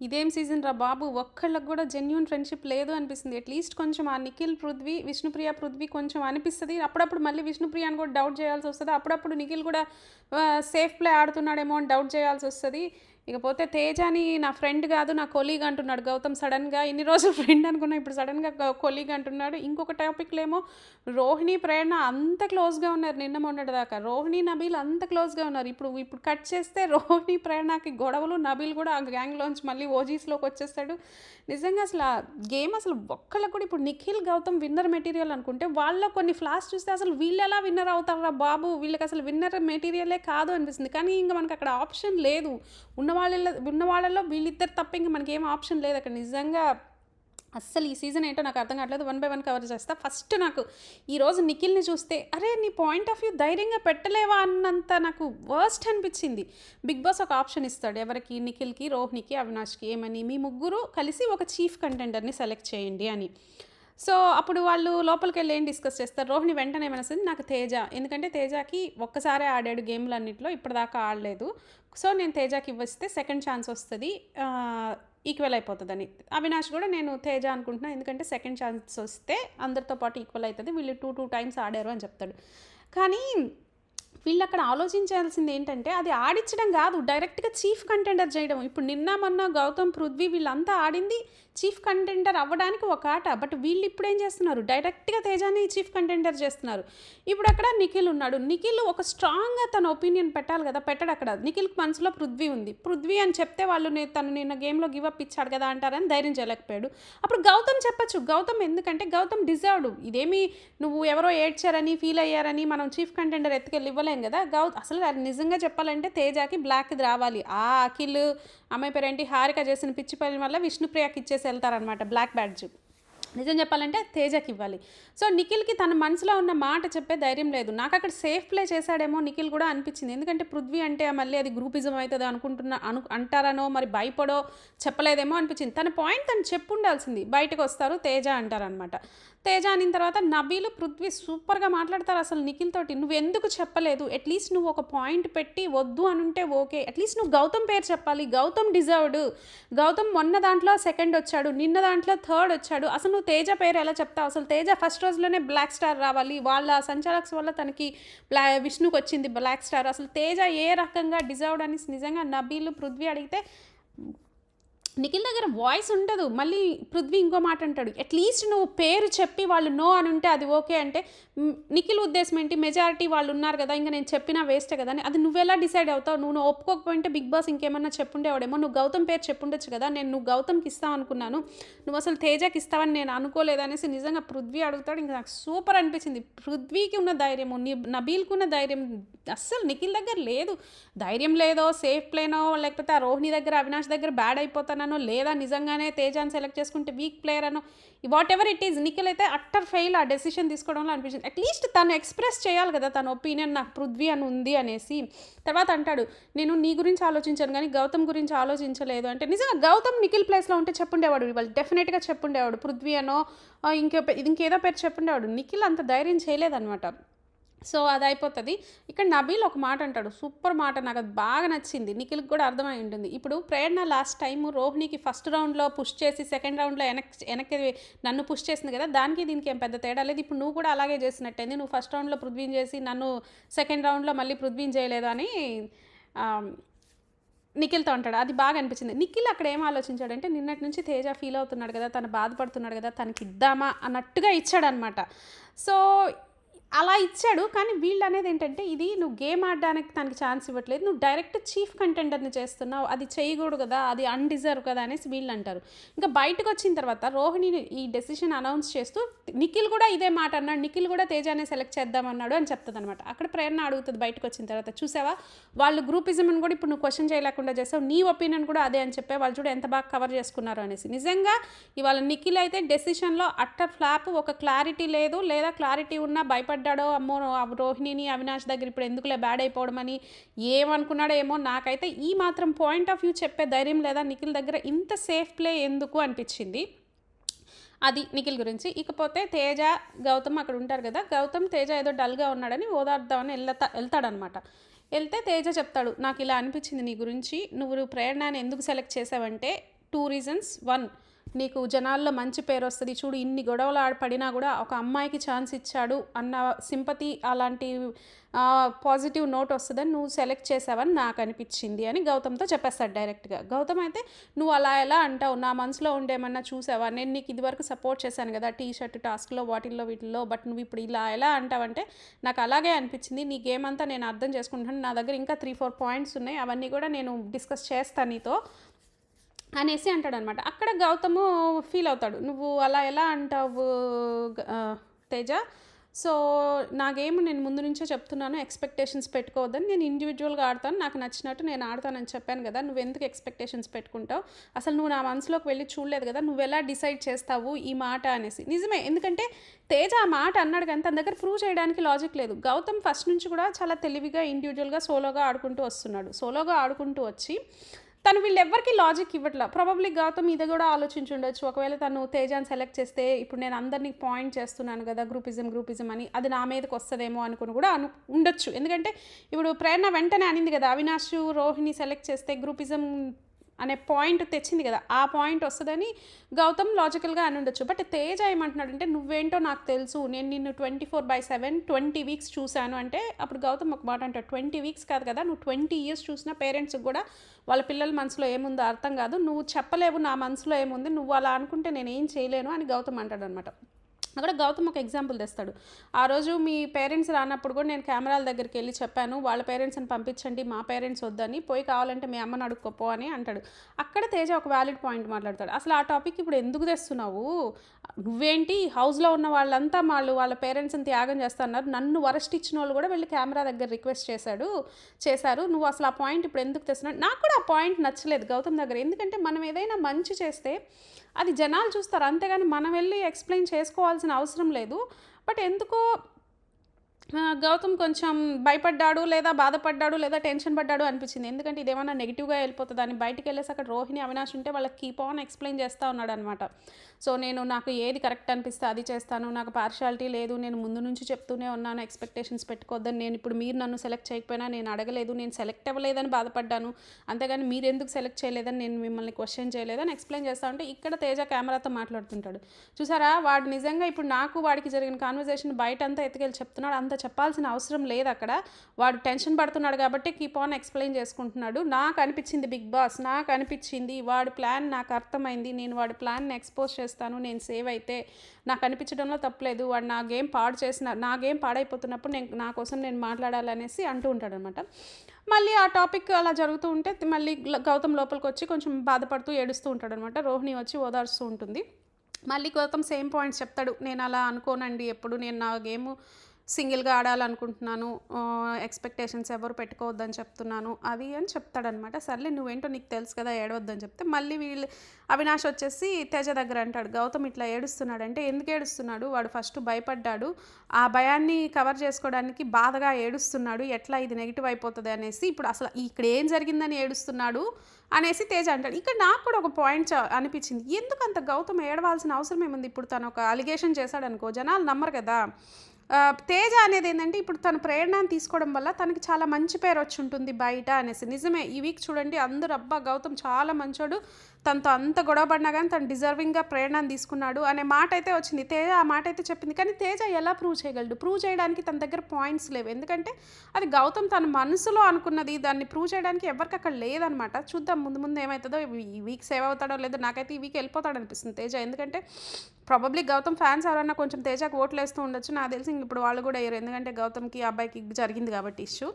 ఇదేం సీజన్ రా బాబు? ఒక్కళ్ళకి కూడా జెన్యున్ ఫ్రెండ్షిప్ లేదు అనిపిస్తుంది. అట్లీస్ట్ కొంచెం ఆ నిఖిల్ పృథ్వీ విష్ణుప్రియ పృథ్వీ కొంచెం అనిపిస్తుంది. అప్పుడప్పుడు మళ్ళీ విష్ణుప్రియ అని కూడా డౌట్ చేయాల్సి వస్తుంది. అప్పుడప్పుడు నిఖిల్ కూడా సేఫ్ ప్లే ఆడుతున్నాడేమో అని డౌట్ చేయాల్సి వస్తుంది. ఇకపోతే తేజాని నా ఫ్రెండ్ కాదు నా కొలీగ్ అంటున్నాడు. గౌతమ్ సడన్గా ఇన్ని రోజులు ఫ్రెండ్ అనుకున్నా ఇప్పుడు సడన్గా కొలీగ్ అంటున్నాడు. ఇంకొక టాపిక్లో ఏమో రోహిణి ప్రేరణ అంత క్లోజ్గా ఉన్నారు. నిన్న మొన్నటి దాకా రోహిణి నబీల్ అంత క్లోజ్గా ఉన్నారు. ఇప్పుడు ఇప్పుడు కట్ చేస్తే రోహిణి ప్రేరణకి గొడవలు నబీల్ కూడా ఆ గ్యాంగ్లోంచి మళ్ళీ ఓజీస్లోకి వచ్చేస్తాడు. నిజంగా అసలు ఆ గేమ్ అసలు ఒక్కళ్ళకు కూడా ఇప్పుడు నిఖిల్ గౌతమ్ విన్నర్ మెటీరియల్ అనుకుంటే వాళ్ళ కొన్ని ఫ్లాస్ చూస్తే అసలు వీళ్ళు ఎలా విన్నర్ అవుతారా బాబు? వీళ్ళకి అసలు విన్నర్ మెటీరియలే కాదు అనిపిస్తుంది. కానీ ఇంకా మనకి అక్కడ ఆప్షన్ లేదు. ఉన్న వాళ్ళ ఉన్న వాళ్ళల్లో వీళ్ళిద్దరు తప్ప ఇంకా మనకి ఏం ఆప్షన్ లేదు. అక్కడ నిజంగా అస్సలు ఈ సీజన్ ఏంటో నాకు అర్థం కావట్లేదు. వన్ బై వన్ కవర్ చేస్తా. ఫస్ట్ నాకు ఈరోజు నిఖిల్ని చూస్తే అరే నీ పాయింట్ ఆఫ్ వ్యూ ధైర్యంగా పెట్టలేవా అన్నంత నాకు వర్స్ట్ అనిపించింది. బిగ్ బాస్ ఒక ఆప్షన్ ఇస్తాడు. ఎవరికి? నిఖిల్కి రోహిణికి అవినాష్కి. ఏమని? మీ ముగ్గురు కలిసి ఒక చీఫ్ కంటెండర్ని సెలెక్ట్ చేయండి అని. సో అప్పుడు వాళ్ళు లోపలికి వెళ్ళి ఏం డిస్కస్ చేస్తారు? రోహిణి వెంటనే ఏమనిస్తుంది నాకు తేజ. ఎందుకంటే తేజకి ఒక్కసారే ఆడాడు గేమ్లు అన్నింటిలో ఇప్పటిదాకా ఆడలేదు. సో నేను తేజకి ఇవ్వస్తే సెకండ్ ఛాన్స్ వస్తుంది ఈక్వల్ అయిపోతుందని. అవినాష్ కూడా నేను తేజ అనుకుంటున్నా ఎందుకంటే సెకండ్ ఛాన్స్ వస్తే అందరితో పాటు ఈక్వల్ అవుతుంది వీళ్ళు టూ టూ టైమ్స్ ఆడారు అని చెప్తాడు. కానీ వీళ్ళు అక్కడ ఆలోచించాల్సింది ఏంటంటే అది ఆడించడం కాదు డైరెక్ట్గా చీఫ్ కంటెండర్ చేయడం. ఇప్పుడు నిన్న మొన్న గౌతమ్ పృథ్వీ వీళ్ళంతా ఆడింది చీఫ్ కంటెండర్ అవ్వడానికి ఒక ఆట. బట్ వీళ్ళు ఇప్పుడు ఏం చేస్తున్నారు? డైరెక్ట్గా తేజాని చీఫ్ కంటెండర్ చేస్తున్నారు. ఇప్పుడు అక్కడ నిఖిల్ ఉన్నాడు. నిఖిల్ ఒక స్ట్రాంగ్గా తన ఒపీనియన్ పెట్టాలి కదా పెట్టడు అక్కడ. నిఖిల్ మనసులో పృథ్వీ ఉంది. పృథ్వీ అని చెప్తే వాళ్ళు తను నిన్న గేమ్లో గివ్ అప్ ఇచ్చాడు కదా అంటారని ధైర్యం చేయలేకపోయాడు. అప్పుడు గౌతమ్ చెప్పచ్చు. గౌతమ్ ఎందుకంటే గౌతమ్ డిజర్వ్డ్. ఇదేమి నువ్వు ఎవరో ఏడ్చారని ఫీల్ అయ్యారని మనం చీఫ్ కంటెండర్ ఎత్తుకెళ్ళి ఇవ్వలేం కదా. గౌ అసలు నిజంగా చెప్పాలంటే తేజాకి బ్లాక్ది రావాలి. ఆ అఖిల్ అమ్మాయి పేరేంటి? హారిక చేసిన పిచ్చి పని వల్ల విష్ణుప్రియకి ఇచ్చేసి వెళ్తారనమాట బ్లాక్ బ్యాడ్జ్ నిజం చెప్పాలంటే తేజకి ఇవ్వాలి. సో నిఖిల్కి తన మనసులో ఉన్న మాట చెప్పే ధైర్యం లేదు. నాకు అక్కడ సేఫ్ ప్లే చేశాడేమో నిఖిల్ కూడా అనిపించింది. ఎందుకంటే పృథ్వీ అంటే మళ్ళీ అది గ్రూపిజం అవుతుంది అనుకుంటున్నా అను అంటారనో మరి భయపడో చెప్పలేదేమో అనిపించింది. తన పాయింట్ తను చెప్పుండాల్సింది. బయటకు వస్తారు తేజ అంటారనమాట. తేజ అనిన తర్వాత నబీలు పృథ్వీ సూపర్గా మాట్లాడతారు అసలు నిఖిల్ తోటి. నువ్వు ఎందుకు చెప్పలేదు అట్లీస్ట్ నువ్వు ఒక పాయింట్ పెట్టి వద్దు అనుంటే ఓకే. అట్లీస్ట్ నువ్వు గౌతమ్ పేరు చెప్పాలి. గౌతమ్ డిజర్వ్డ్ గౌతమ్ మొన్న దాంట్లో సెకండ్ వచ్చాడు నిన్న దాంట్లో థర్డ్ వచ్చాడు. అసలు నువ్వు తేజ పేరు ఎలా చెప్తావు అసలు తేజ ఫస్ట్ రోజులోనే బ్లాక్ స్టార్ రావాలి. వాళ్ళ సంచాలక్స్ వల్ల తనకి బ్లా విష్ణుకి వచ్చింది బ్లాక్ స్టార్ అసలు తేజ ఏ రకంగా డిజర్వ్డ్ అని నిజంగా నబీలు పృథ్వీ అడిగితే నిఖిల్ దగ్గర వాయిస్ ఉండదు. మళ్ళీ పృథ్వీ ఇంకో మాట అంటాడు. అట్లీస్ట్ నువ్వు పేరు చెప్పి వాళ్ళు నో అని ఉంటే అది ఓకే అంటే నిఖిల్ ఉద్దేశం ఏంటి? మెజారిటీ వాళ్ళు ఉన్నారు కదా ఇంకా నేను చెప్పినా వేస్టే కదా అని. అది నువ్వెలా డిసైడ్ అవుతావు? నువ్వు ఒప్పుకోకపోయింటే బిగ్ బాస్ ఇంకేమన్నా చెప్పుండేవాడేమో? నువ్వు గౌతమ్ పేరు చెప్పుండొచ్చు కదా నేను నువ్వు గౌతమ్కి ఇస్తావు అనుకున్నాను. నువ్వు అసలు తేజకి ఇస్తావని నేను అనుకోలేదు అనేసి నిజంగా పృథ్వీ అడుగుతాడు. ఇంకా నాకు సూపర్ అనిపించింది. పృథ్వీకి ఉన్న ధైర్యము ని నబీల్కి ఉన్న ధైర్యం అస్సలు నిఖిల్ దగ్గర లేదు. ధైర్యం లేదో సేఫ్ ప్లేనో లేకపోతే ఆ రోహిణి దగ్గర అవినాష్ దగ్గర బ్యాడ్ అయిపోతానో లేదా నిజంగానే తేజాన్ని సెలెక్ట్ చేసుకుంటే వీక్ ప్లేయర్ అనో whatever it is Nikhil అయితే అట్టర్ ఫెయిల్ ఆ డెసిషన్ తీసుకోవడంలో అనిపించింది. అట్లీస్ట్ తను ఎక్స్ప్రెస్ చేయాలి కదా తన ఒపీనియన్ నాకు పృథ్వీ అని ఉంది అనేసి. తర్వాత అంటాడు నేను నీ గురించి ఆలోచించాను కానీ గౌతమ్ గురించి ఆలోచించలేదు. అంటే నిజంగా గౌతమ్ నిఖిల్ ప్లేస్లో ఉంటే చెప్పుండేవాడు వాళ్ళు డెఫినెట్గా చెప్పుండేవాడు పృథ్వీ అనో ఇంకే ఇంకేదో పేరు చెప్పుండేవాడు. నిఖిల్ అంత ధైర్యం చేయలేదన్నమాట. సో అది అయిపోతుంది ఇక్కడ నబీల్ ఒక మాట అంటాడు సూపర్ మాట నాకు అది బాగా నచ్చింది నిఖిల్కి కూడా అర్థమై ఉంటుంది. ఇప్పుడు ప్రేరణ లాస్ట్ టైం రోహిణికి ఫస్ట్ రౌండ్లో పుష్ చేసి సెకండ్ రౌండ్లో వెనక్కి వెనక్కి నన్ను పుష్ చేసింది కదా దానికి దీనికి ఏం పెద్ద తేడా లేదు. ఇప్పుడు నువ్వు కూడా అలాగే చేసినట్టయింది. నువ్వు ఫస్ట్ రౌండ్లో పృథ్వీన్ చేసి నన్ను సెకండ్ రౌండ్లో మళ్ళీ పృథ్వీన్ చేయలేదు అని నిఖిల్తో అంటాడు. అది బాగా అనిపించింది. నిఖిల్ అక్కడ ఏం ఆలోచించాడంటే నిన్నటి నుంచి తేజ ఫీల్ అవుతున్నాడు కదా తను బాధపడుతున్నాడు కదా తనకి ఇద్దామా అన్నట్టుగా ఇచ్చాడనమాట సో అలా ఇచ్చాడు కానీ వీళ్ళు అనేది ఏంటంటే ఇది నువ్వు గేమ్ ఆడడానికి తనకి ఛాన్స్ ఇవ్వట్లేదు నువ్వు డైరెక్ట్ చీఫ్ కంటెండర్ని చేస్తున్నావు అది చేయకూడదు కదా అది అన్డిజర్వ్ కదా అనేసి వీళ్ళు అంటారు ఇంకా బయటకు వచ్చిన తర్వాత రోహిణి ఈ డెసిషన్ అనౌన్స్ చేస్తూ నిఖిల్ కూడా ఇదే మాట అన్నాడు నిఖిల్ కూడా తేజానే సెలెక్ట్ చేద్దామన్నాడు అని చెప్తుంది అనమాట అక్కడ ప్రేరణ అడుగుతుంది బయటకు వచ్చిన తర్వాత చూసావా? వాళ్ళు గ్రూపిజం అని కూడా ఇప్పుడు నువ్వు క్వశ్చన్ చేయలేకుండా చేసావు నీ ఒపీనియన్ కూడా అదే అని చెప్పే వాళ్ళు చూడ ఎంత బాగా కవర్ చేసుకున్నారు అనేసి. నిజంగా ఇవాళ నిఖిల్ అయితే డెసిషన్లో అట్టర్ ఫ్లాప్ ఒక క్లారిటీ లేదు లేదా క్లారిటీ ఉన్నా పడ్డాడో అమ్మో ఆ రోహిణిని అవినాష్ దగ్గర ఇప్పుడు ఎందుకులే బ్యాడ్ అయిపోవడం అని ఏమనుకున్నాడో ఏమో నాకైతే ఈ మాత్రం పాయింట్ ఆఫ్ వ్యూ చెప్పే ధైర్యం లేదా నిఖిల్ దగ్గర ఇంత సేఫ్ ప్లే ఎందుకు అనిపించింది? అది నిఖిల్ గురించి. ఇకపోతే తేజ గౌతమ్ అక్కడ ఉంటారు కదా గౌతమ్ తేజ ఏదో డల్గా ఉన్నాడని ఓదార్దామని వెళ్తా వెళ్తాడనమాట వెళ్తే తేజ చెప్తాడు నాకు ఇలా అనిపించింది నీ గురించి. నువ్వు ప్రేరణని ఎందుకు సెలెక్ట్ చేసావంటే టూ రీజన్స్ వన్ నీకు జనాల్లో మంచి పేరు వస్తుంది చూడు ఇన్ని గొడవలు ఆడపడినా కూడా ఒక అమ్మాయికి ఛాన్స్ ఇచ్చాడు అన్న సింపతి అలాంటి పాజిటివ్ నోట్ వస్తుందని నువ్వు సెలెక్ట్ చేసావని నాకు అనిపించింది అని గౌతమ్తో చెప్పేస్తాడు డైరెక్ట్గా గౌతమ్ అయితే నువ్వు అలా ఎలా అంటావు? నా మనసులో ఉండేమన్నా చూసావా? నేను నీకు ఇదివరకు సపోర్ట్ చేశాను కదా టీ షర్ట్ టాస్క్లో వాటిల్లో వీటిల్లో బట్ నువ్వు ఇప్పుడు ఇలా ఎలా అంటావంటే నాకు అలాగే అనిపించింది. నీ గేమ్ అంతా నేను అర్థం చేసుకుంటాను నా దగ్గర ఇంకా త్రీ ఫోర్ పాయింట్స్ ఉన్నాయి. అవన్నీ కూడా నేను డిస్కస్ చేస్తాను నీతో. అనేసి అంటాడు అనమాట అక్కడ గౌతము ఫీల్ అవుతాడు. నువ్వు అలా ఎలా అంటావు తేజ? సో నాకేమి నేను ముందు నుంచే చెప్తున్నాను ఎక్స్పెక్టేషన్స్ పెట్టుకోవద్దని. నేను ఇండివిజువల్గా ఆడతాను నాకు నచ్చినట్టు నేను ఆడతానని చెప్పాను కదా నువ్వు ఎందుకు ఎక్స్పెక్టేషన్స్ పెట్టుకుంటావు? అసలు నువ్వు నా మనసులోకి వెళ్ళి చూడలేదు కదా నువ్వు ఎలా డిసైడ్ చేస్తావు ఈ మాట అనేసి. నిజమే ఎందుకంటే తేజ ఆ మాట అన్నాడు కానీ తన దగ్గర ప్రూవ్ చేయడానికి లాజిక్ లేదు. గౌతమ్ ఫస్ట్ నుంచి కూడా చాలా తెలివిగా ఇండివిజువల్గా సోలోగా ఆడుకుంటూ వస్తున్నాడు. సోలోగా ఆడుకుంటూ వచ్చి తను వీళ్ళెవ్వరికి లాజిక్ ఇవ్వట్లా. ప్రాబబ్లీ గౌతమ్ మీద కూడా ఆలోచించుండొచ్చు. ఒకవేళ తను తేజాన్ని సెలెక్ట్ చేస్తే ఇప్పుడు నేను అందరినీ పాయింట్ చేస్తున్నాను కదా గ్రూపిజం గ్రూపిజం అని అది నా మీదకి వస్తుందేమో అనుకుని కూడా అను ఉండొచ్చు. ఎందుకంటే ఇప్పుడు ప్రేరణ వెంటనే అనింది కదా అవినాష్ రోహిణి సెలెక్ట్ చేస్తే గ్రూపిజం అనే పాయింట్ తెచ్చింది కదా ఆ పాయింట్ వస్తుందని గౌతమ్ లాజికల్గా అని ఉండొచ్చు. బట్ తేజ ఏమంటున్నాడంటే నువ్వేంటో నాకు తెలుసు. నేను నిన్ను twenty four by seven twenty weeks చూశాను. అంటే అప్పుడు గౌతమ్ ఒక మాట అంటాడు ట్వంటీ వీక్స్ కాదు కదా నువ్వు ట్వంటీ ఇయర్స్ చూసిన పేరెంట్స్కి కూడా వాళ్ళ పిల్లల మనసులో ఏముందో అర్థం కాదు. నువ్వు చెప్పలేవు నా మనసులో ఏముంది. నువ్వు అలా అనుకుంటే నేను ఏం చేయలేను అని గౌతమ్ అంటాడు అనమాట అక్కడ గౌతమ్ ఒక ఎగ్జాంపుల్ తెస్తాడు. ఆ రోజు మీ పేరెంట్స్ రానప్పుడు కూడా నేను కెమెరాల దగ్గరికి వెళ్ళి చెప్పాను వాళ్ళ పేరెంట్స్ని పంపించండి మా పేరెంట్స్ వద్దని పోయి కావాలంటే మీ అమ్మని అడుక్కోపో అని అంటాడు. అక్కడ తేజ ఒక వ్యాలిడ్ పాయింట్ మాట్లాడతాడు. అసలు ఆ టాపిక్ ఇప్పుడు ఎందుకు తెస్తున్నావు? నువ్వేంటి? హౌస్లో ఉన్న వాళ్ళంతా వాళ్ళు వాళ్ళ పేరెంట్స్ని త్యాగం చేస్తున్నారు. నన్ను వరస్ట్ ఇచ్చిన వాళ్ళు కూడా వెళ్ళి కెమెరా దగ్గర రిక్వెస్ట్ చేశాడు చేశారు. నువ్వు అసలు ఆ పాయింట్ ఇప్పుడు ఎందుకు తెస్తున్నావు? నాకు కూడా ఆ పాయింట్ నచ్చలేదు గౌతమ్ దగ్గర. ఎందుకంటే మనం ఏదైనా మంచి చేస్తే అది జనాలు చూస్తారు. అంతేగాని మనం వెళ్ళి ఎక్స్ప్లెయిన్ చేసుకోవాల్సిన అవసరం లేదు. బట్ ఎందుకో గౌతమ్ కొంచెం భయపడ్డాడు లేదా బాధపడ్డాడు లేదా టెన్షన్ పడ్డాడు అనిపించింది. ఎందుకంటే ఇదేమన్నా నెగిటివ్గా వెళ్ళిపోతుంది అని బయటికి వెళ్ళేసి అక్కడ రోహిణి అవినాష్ ఉంటే వాళ్ళకి కీప్ ఆన్ ఎక్స్ప్లెయిన్ చేస్తూ ఉన్నాడు అనమాట సో నేను నాకు ఏది కరెక్ట్ అనిపిస్తే అది చేస్తాను. నాకు పార్షాలిటీ లేదు. నేను ముందు నుంచి చెప్తూనే ఉన్నాను. ఎక్స్పెక్టేషన్స్ పెట్టుకోవద్దని నేను ఇప్పుడు మీరు నన్ను సెలెక్ట్ చేయకపోయినా నేను అడగలేదు. నేను సెలెక్ట్ అవ్వలేదని బాధపడ్డాను. అంతేగాని మీరు ఎందుకు సెలెక్ట్ చేయలేదని నేను మిమ్మల్ని క్వశ్చన్ చేయలేదని ఎక్స్ప్లెయిన్ చేస్తా ఉంటే ఇక్కడ తేజ కెమెరాతో మాట్లాడుతుంటాడు. చూసారా? వాడు నిజంగా ఇప్పుడు నాకు వాడికి జరిగిన కాన్వర్జేషన్ బయట అంతా ఎత్తుకెళ్ళి చెప్తున్నాడు. అంత చెప్పాల్సిన అవసరం లేదు అక్కడ. వాడు టెన్షన్ పడుతున్నాడు కాబట్టి కీప్ ఆన్ ఎక్స్ప్లెయిన్ చేసుకుంటున్నాడు. నాకు అనిపించింది బిగ్ బాస్ నాకు అనిపించింది వాడి ప్లాన్ నాకు అర్థమైంది. నేను వాడి ప్లాన్ని ఎక్స్పోజ్ చేస్తాను. నేను సేవ్ అయితే నాకు అనిపించడంలో తప్పలేదు. వాడు నా గేమ్ పాడు చేసిన నా గేమ్ పాడైపోతున్నప్పుడు నేను నా కోసం నేను మాట్లాడాలనేసి అంటూ ఉంటాడు అనమాట మళ్ళీ ఆ టాపిక్ అలా జరుగుతూ ఉంటే మళ్ళీ గౌతమ్ లోపలికి వచ్చి కొంచెం బాధపడుతూ ఏడుస్తూ ఉంటాడు అనమాట రోహిణి వచ్చి ఓదార్స్తూ ఉంటుంది. మళ్ళీ గౌతమ్ సేమ్ పాయింట్స్ చెప్తాడు. నేను అలా అనుకోనండి ఎప్పుడు. నేను నా గేమ్ సింగిల్గా ఆడాలనుకుంటున్నాను ఎక్స్పెక్టేషన్స్ ఎవరు పెట్టుకోవద్దని చెప్తున్నాను అది అని చెప్తాడనమాట. సర్లే నువ్వేంటో నీకు తెలుసు కదా ఏడవద్దని చెప్తే మళ్ళీ వీళ్ళు అవినాష్ వచ్చేసి తేజ దగ్గర అంటాడు గౌతమ్ ఇట్లా ఏడుస్తున్నాడు అంటే ఎందుకు ఏడుస్తున్నాడు? వాడు ఫస్ట్ భయపడ్డాడు. ఆ భయాన్ని కవర్ చేసుకోవడానికి బాధగా ఏడుస్తున్నాడు. ఎట్లా ఇది నెగిటివ్ అయిపోతుంది అనేసి ఇప్పుడు అసలు ఇక్కడ ఏం జరిగిందని ఏడుస్తున్నాడు? అనేసి తేజ అంటాడు. ఇక్కడ నాకు కూడా ఒక పాయింట్ చ- అనిపించింది ఎందుకంత గౌతమ్ ఏడవాల్సిన అవసరం ఏముంది? ఇప్పుడు తను ఒక అలిగేషన్ చేశాడనుకో జనాలు నమ్మరు కదా. తేజ అనేది ఏంటంటే ఇప్పుడు తన ప్రేరణను తీసుకోవడం వల్ల తనకి చాలా మంచి పేరు వచ్చి ఉంటుంది బయట అనేసి. నిజమే ఈ వీక్ చూడండి అందరూ అబ్బా గౌతమ్ చాలా మంచోడు తనతో అంత గొడవ పడినా కానీ తను డిజర్వింగ్గా ప్రేరణను తీసుకున్నాడు అనే మాట అయితే వచ్చింది. తేజ ఆ మాట అయితే చెప్పింది. కానీ తేజ ఎలా ప్రూవ్ చేయగలడు? ప్రూవ్ చేయడానికి తన దగ్గర పాయింట్స్ లేవు. ఎందుకంటే అది గౌతమ్ తన మనసులో అనుకున్నది. దాన్ని ప్రూవ్ చేయడానికి ఎవరికి అక్కడ లేదనమాట చూద్దాం ముందు ముందు ఏమవుతుందో ఈ వీక్ సేవ్ అవుతాడో లేదో నాకైతే ఈ వీక్ వెళ్ళిపోతాడు అనిపిస్తుంది తేజ. ఎందుకంటే ప్రాబబ్లీ గౌతమ్ ఫ్యాన్స్ ఎవరన్నా కొంచెం తేజకు ఓట్లు వేస్తూ ఉండొచ్చు. నాకు తెలిసి ఇప్పుడు వాళ్ళు కూడా అయ్యారు. ఎందుకంటే గౌతమ్కి అబ్బాయికి జరిగింది కాబట్టి ఇష్యూ